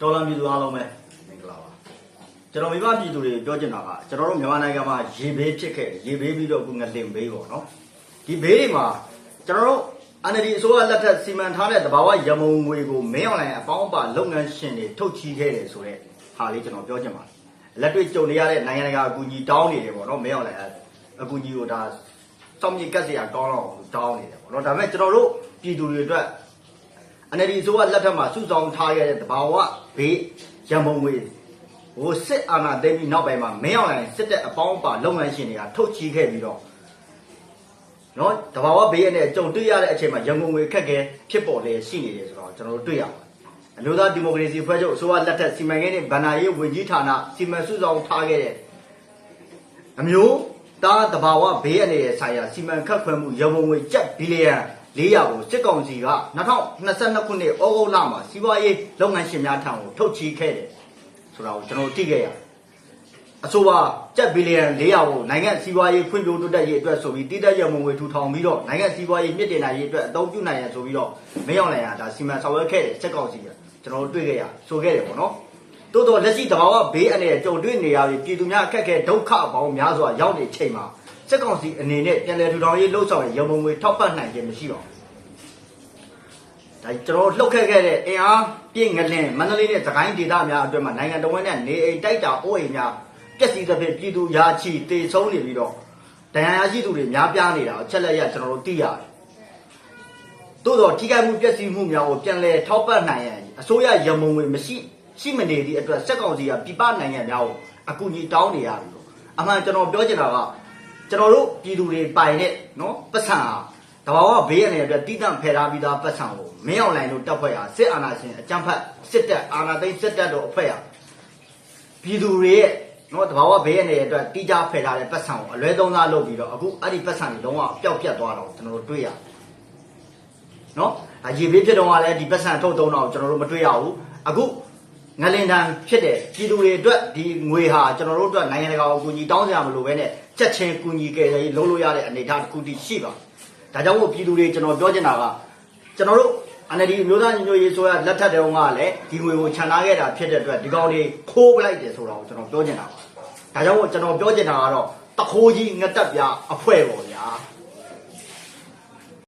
တော်လံပြည်သူအားလုံးပဲမင်္ဂလာပါကျွန်တော်မိဘပြည်သူတွေပြောချင်တာကကျွန်တော်တို့မြန်မာနိုင်ငံမှာရေဘေးဖြစ်ခဲ့တယ်ရေဘေးပြီးတော့အခုငလင်ဘေးပေါ့နော်ဒီဘေးတွေမှာကျွန်တော်တို့ NLD အစိုးရလက်ထက်စီမံထားတဲ့တဘာဝရမုံငွေကိုမင်းအောင်လိုင်အပေါင်းအပါလုပ်ငန်းရှင်တွေထုတ်ချီခဲ့တယ်ဆိုတော့ဟာလေးကျွန်တော်ပြောချင်ပါတယ်လက်တွေ့ကြုံနေရတဲ့နိုင်ငံတကာအကူအညီတောင်းနေတယ်ပေါ့နော်မင်းအောင်လိုင်အကူအညီကိုဒါစောင့်ကြည့်ကတ်စရာကောင်းတော့တောင်းနေတယ်ပေါ့နော်ဒါပေမဲ့ကျွန်တော်တို့ပြည်သူတွေအတွက် NLD အစိုးရလက်ထက်မှာစုဆောင်ထားရတဲ့တဘာဝဘေးရန်ပုံငွေဟိုစစ်အာဏာသိမ်းပြီးနောက်ပိုင်းမှာမင်းအောင်လိုင်စစ်တပ်အပေါင်းအပါလုပ်ငန်းရှင်တွေကထုတ်ချီခဲ့ပြီးတော့နော်တဘာဝဘေးနဲ့ကြုံတွေ့ရတဲ့အချိန်မှာရန်ကုန်ငွေခက်ခဲဖြစ်ပေါ်လေရှိနေတယ်ဆိုတော့ကျွန်တော်တို့တွေ့ရပါတယ်အမျိုးသားဒီမိုကရေစီဖွဲ့ချုပ်အစိုးရလက်ထက်စီမံကိန်းနဲ့ဗဏ္ဍာရေးဝန်ကြီးဌာနစီမံစုဆောင်ထားခဲ့တဲ့အမျိုးသားတဘာဝဘေးအနေနဲ့ဆိုင်ရာစီမံခန့်ခွဲမှုရန်ကုန်ငွေကျပ်ဘီလီယံ 400ကိုစစ်ကောင်စီက2022ခုနှစ်ဩဂုတ်လမှာစီးပွားရေးလုပ်ငန်းရှင်များထံကိုထုတ်ချီခဲ့တယ်ဆိုတာကိုကျွန်တော်သိခဲ့ရတယ်အဆိုပါကျပ်ဘီလီယံ400ကိုနိုင်ငံစီးပွားရေးဖွံ့ဖြိုးတိုးတက်ရေးအတွက်ဆိုပြီးတည်တဲ့ရန်ကုန်ငွေထူထောင်ပြီးတော့နိုင်ငံစီးပွားရေးမြင့်တင်နိုင်ရေးအတွက်အသုံးပြုနိုင်ရန်ဆိုပြီးတော့မင်းအောင်လှိုင်ကဒါစီမံဆောင်ရွက်ခဲ့တယ်စစ်ကောင်စီကကျွန်တော်တို့တွေ့ခဲ့ရဆိုခဲ့တယ်ပေါ့နော်တိုးတော့လက်ရှိတဘာဝဘေးအနေနဲ့ကြုံတွေ့နေရပြီးပြည်သူများအခက်အခဲဒုက္ခပေါင်းများစွာရောက်နေချိန်မှာ စက်ကောင်စီအနေနဲ့ပြန်လည်ထူထောင်ရေးလှုပ်ဆောင်ရရမုံငွေထောက်ပံ့နိုင်ခြင်းမရှိပါဘူး။ဒါကျွန်တော်လှုပ်ခက်ခဲ့တဲ့အင်အားပြည့်ငလင်မန္တလေးနဲ့သခိုင်းဒေသများအတွင်းမှာနိုင်ငံတော်ဝန်နဲ့နေအိမ်တိုက်တာအိုးအိမ်များပျက်စီးသဖြင့်ပြည်သူရာချီတေဆုံးနေပြီးတော့တရားရရှိသူတွေများပြားနေတာကိုချက်လက်ရကျွန်တော်တို့သိရတယ်။တိုးတော့ထိခိုက်မှုပျက်စီးမှုများကိုပြန်လည်ထောက်ပံ့နိုင်ရန်အစိုးရရမုံငွေမရှိရှိမနေသည့်အတွက်စက်ကောင်စီကပြပနိုင်ငံများကိုအကူအညီတောင်းနေရတယ်လို့အမှန်ကျွန်တော်ပြောချင်တာက ကျွန်တော်တို့ပြည်သူတွေပိုင်တဲ့နော်ပတ်စံဟာတဘာဝဘေးရတဲ့အတွက်တိတန့်ဖယ်ထားပြီးသားပတ်စံကိုမင်းအောင်လိုင်တို့တပ်ဖွဲ့ဟာစစ်အာဏာရှင်အကြမ်းဖက်စစ်တပ်အာဏာသိမ်းစစ်တပ်တို့အဖွဲ့ဟာပြည်သူတွေရဲ့နော်တဘာဝဘေးရတဲ့အတွက်တိကျဖယ်ထားတဲ့ပတ်စံကိုအလွဲသုံးစားလုပ်ပြီးတော့အခုအဲ့ဒီပတ်စံတွေလုံးဝပျောက်ပြတ်သွားတော့ကျွန်တော်တို့တွေ့ရတယ်နော်အရေဘေးဖြစ်တော့ကလည်းဒီပတ်စံထုတ်သုံးတော့ကျွန်တော်တို့မတွေ့ရဘူးအခု ငလင်တန်ဖြစ်တဲ့ပြည်သူတွေအတွက်ဒီငွေဟာကျွန်တော်တို့အတွက်နိုင်ငံတကာကိုကူညီတောင်းစရာမလိုပဲနဲ့ချက်ချင်းကူညီကြရေးလုံးလို့ရတဲ့အနေအထားတစ်ခုတည်းရှိပါဒါကြောင့်မို့ပြည်သူတွေကျွန်တော်ပြောချင်တာကကျွန်တော်တို့ NLD မျိုးသားညီညွတ်ရေးဆိုရလက်ထက်တုန်းကလည်းဒီငွေကိုခြံထားခဲ့တာဖြစ်တဲ့အတွက်ဒီကောင်တွေခိုးပလိုက်တယ်ဆိုတာကိုကျွန်တော်ပြောချင်တာပါဒါကြောင့်မို့ကျွန်တော်ပြောချင်တာကတော့တခိုးကြီးငတက်ပြအဖွဲ့ပေါ့ဗျာ